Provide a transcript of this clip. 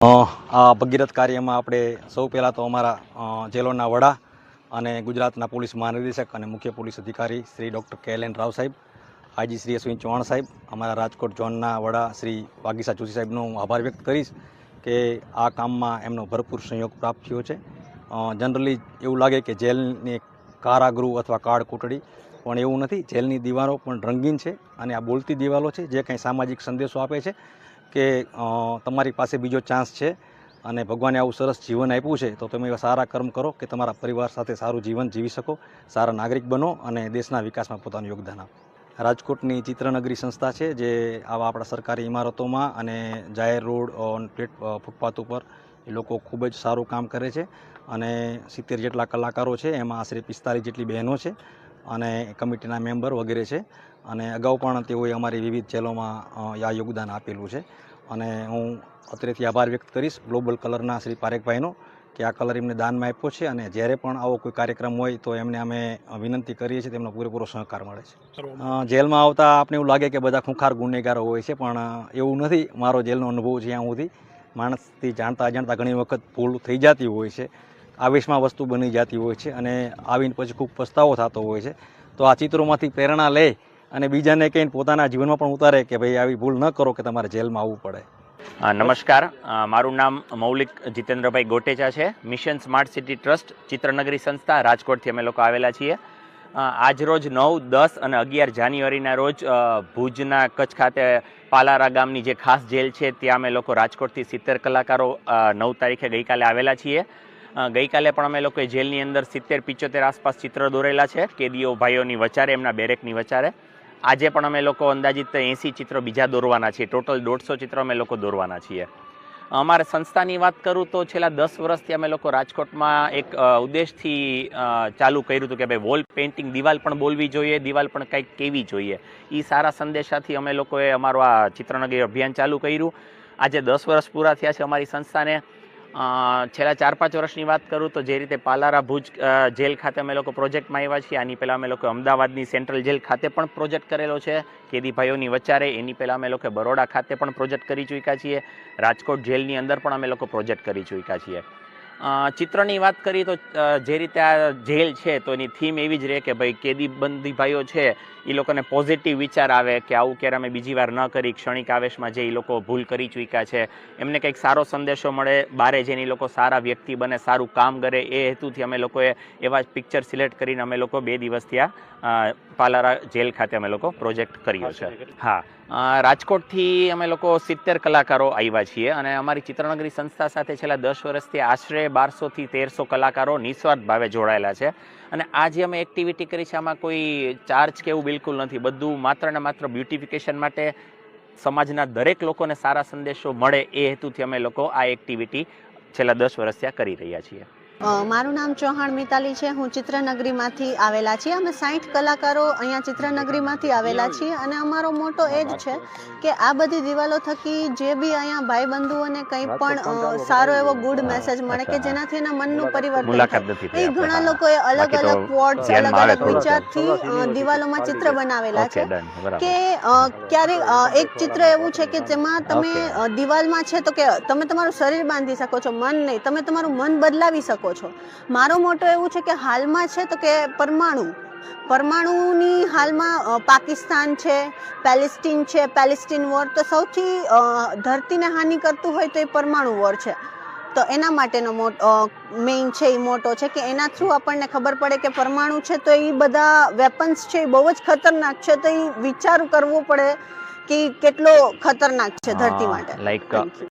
આ ભગીરથ કાર્યમાં આપણે સૌ પહેલાં તો અમારા જેલોના વડા અને ગુજરાતના પોલીસ મહાનિર્દેશક અને મુખ્ય પોલીસ અધિકારી Shri doctor K N Rao સાહેબ, આઈજી શ્રી અશ્વિન ચૌહાણ સાહેબ, અમારા રાજકોટ ઝોનના વડા શ્રી વાગીસા જોશી સાહેબનો હું આભાર વ્યક્ત કરીશ કે આ કામમાં એમનો ભરપૂર સંયોગ પ્રાપ્ત થયો છે. જનરલી એવું લાગે કે જેલની કારાગૃહ અથવા કાળ કોટડી પણ એવું નથી. જેલની દીવારો પણ રંગીન છે અને આ બોલતી દિવાલો છે જે કંઈ સામાજિક સંદેશો આપે છે. કે તમારી પાસે બીજો ચાન્સ છે અને ભગવાને આવું સરસ જીવન આપ્યું છે, તો તમે એવા સારા કર્મ કરો કે તમારા પરિવાર સાથે સારું જીવન જીવી શકો, સારા નાગરિક બનો અને દેશના વિકાસમાં પોતાનું યોગદાન આપો. રાજકોટની ચિત્રનગરી સંસ્થા છે, જે આવા આપણા સરકારી ઇમારતોમાં અને જાહેર રોડ પ્લેટ ફૂટપાથ ઉપર એ લોકો ખૂબ જ સારું કામ કરે છે અને સિત્તેર જેટલા કલાકારો છે, એમાં આશરે પિસ્તાલીસ જેટલી બહેનો છે અને કમિટીના મેમ્બર વગેરે છે. અને અગાઉ પણ તેઓએ અમારી વિવિધ જેલોમાં આ યોગદાન આપેલું છે. અને હું અત્રેથી આભાર વ્યક્ત કરીશ ગ્લોબલ કલરના શ્રી પારેખભાઈનો કે આ કલર એમને દાનમાં આપ્યો છે અને જ્યારે પણ આવો કોઈ કાર્યક્રમ હોય તો એમને અમે વિનંતી કરીએ છીએ તેમનો પૂરેપૂરો સહકાર મળે છે. જેલમાં આવતા આપણે એવું લાગે કે બધા ખૂંખાર ગુનેગારો હોય છે પણ એવું નથી. મારો જેલનો અનુભવ છે ત્યાં સુધી માણસથી જાણતા અજાણતા ઘણી વખત ભૂલ થઈ જતી હોય છે. આવેશમાં વસ્તુ બની જતી હોય છે અને આવીને પછી ખૂબ પસ્તાવો થતો હોય છે. તો આ ચિત્રોમાંથી પ્રેરણા લે અને બીજાને કહીને પોતાના જીવનમાં પણ ઉતારે કે ભાઈ આવી ભૂલ ન કરો કે તમારે જેલમાં આવવું પડે. નમસ્કાર. મારું નામ મૌલિક જીતેન્દ્રભાઈ ગોટેચા છે. Mission smart city trust Chitranagari સંસ્થા રાજકોટથી અમે લોકો આવેલા છીએ. આજરોજ આજ રોજ નવ, દસ અને અગિયાર જાન્યુઆરીના રોજ ભુજના કચ્છ ખાતે પાલારા ગામની જે ખાસ જેલ છે, ત્યાં અમે લોકો રાજકોટથી સિત્તેર કલાકારો નવ તારીખે ગઈકાલે આવેલા છીએ. ગઈકાલે પણ અમે લોકોએ જેલની અંદર સિત્તેર પિચોતેર આસપાસ ચિત્ર દોરેલા છે, કેદીઓ ભાઈઓની વચારે, એમના બેરેકની વચારે. આજે પણ અમે લોકો અંદાજિત એંસી ચિત્રો બીજા દોરવાના છીએ. ટોટલ દોઢસો ચિત્ર અમે લોકો દોરવાના છીએ. અમારે સંસ્થાની વાત કરું તો છેલ્લા દસ વર્ષથી અમે લોકો રાજકોટમાં એક ઉદ્દેશથી ચાલુ કર્યું હતું કે ભાઈ વોલ પેઇન્ટિંગ દિવાલ પણ બોલવી જોઈએ, દિવાલ પણ કંઈક કેવી જોઈએ. એ સારા સંદેશાથી અમે લોકોએ અમારું આ ચિત્રનગરી અભિયાન ચાલુ કર્યું. આજે દસ વર્ષ પૂરા થયા છે અમારી સંસ્થાને. છેલ્લા ચાર પાંચ વર્ષની વાત કરું તો જે રીતે પાલારા ભુજ જેલ ખાતે અમે લોકો પ્રોજેક્ટમાં આવ્યા છીએ. આની પહેલાં અમે લોકો અમદાવાદની સેન્ટ્રલ જેલ ખાતે પણ પ્રોજેક્ટ કરેલો છે. કેદીભાઈઓની વચારે એની પહેલાં અમે લોકો બરોડા ખાતે પણ પ્રોજેક્ટ કરી ચૂક્યા છીએ. રાજકોટ જેલની અંદર પણ અમે લોકો પ્રોજેક્ટ કરી ચૂક્યા છીએ. ચિત્રની વાત કરીએ તો જે રીતે આ જેલ છે તો એની થીમ એવી જ રહે કે ભાઈ કેદી બંદી ભાઈઓ છે એ લોકોને પોઝિટિવ વિચાર આવે કે આવું ક્યારે અમે બીજી વાર ન કરી ક્ષણિક આવેશમાં જે એ લોકો ભૂલ કરી ચૂક્યા છે. એમને કંઈક સારો સંદેશો મળે બારે જેની લોકો સારા વ્યક્તિ બને સારું કામ કરે એ હેતુથી અમે લોકોએ એવા પિક્ચર સિલેક્ટ કરીને અમે લોકો બે દિવસથી આ પાલારા જેલ ખાતે અમે લોકો પ્રોજેક્ટ કર્યો છે. હા રાજકોટથી અમે લોકો સિત્તેર કલાકારો આવ્યા છીએ અને અમારી ચિત્રનગરી સંસ્થા સાથે છેલ્લા દસ વર્ષથી આશરે બારસોથી તેરસો કલાકારો નિસ્વાર્થ ભાવે જોડાયેલા છે. અને આ જે અમે એક્ટિવિટી કરી છે, આમાં કોઈ ચાર્જ કે એવું બિલકુલ નથી. બધું માત્ર ને માત્ર બ્યુટિફિકેશન માટે સમાજના દરેક લોકોને સારા સંદેશો મળે એ હેતુથી અમે લોકો આ એક્ટિવિટી છેલ્લા દસ વર્ષથી કરી રહ્યા છીએ. મારું નામ ચૌહાણ મિતાલી છે. હું ચિત્રનગરીમાંથી આવેલા છીએ. અમે સાઠ કલાકારો અહીંયા ચિત્રનગરીમાંથી આવેલા છીએ અને અમારો મોટો એ જ છે કે આ બધી દિવાલો થકી જે બી અહીંયા ભાઈબંધુઓને કંઈ પણ સારો એવો ગુડ મેસેજ મળે કે જેનાથી એના મનનું પરિવર્તન એ ઘણા. લોકોએ અલગ અલગ વોર્ડ્સ અલગ અલગ. વિચારથી દિવાલોમાં ચિત્ર બનાવેલા છે કે ક્યારેક એક ચિત્ર એવું છે કે જેમાં તમે દિવાલમાં છે તો કે તમે તમારું શરીર બાંધી શકો છો મન નહીં. તમે તમારું મન બદલાવી શકો છો. મારો મોટો એવું છે કે હાલમાં છે તો કે પરમાણુ. પરમાણુની હાલમાં પાકિસ્તાન છે પેલેસ્ટીન છે પેલેસ્ટીન વોર તો સૌથી ધરતીને હાનિ કરતું હોય તો એ પરમાણુ વોર છે. તો એના માટેનો મેઇન છે એ મોટો છે કે એના થ્રુ આપણને ખબર પડે કે પરમાણુ છે તો એ બધા વેપન્સ છે એ બહુ જ ખતરનાક છે તો એ વિચાર કરવો પડે કે કેટલો ખતરનાક છે ધરતી માટે. લાઈક.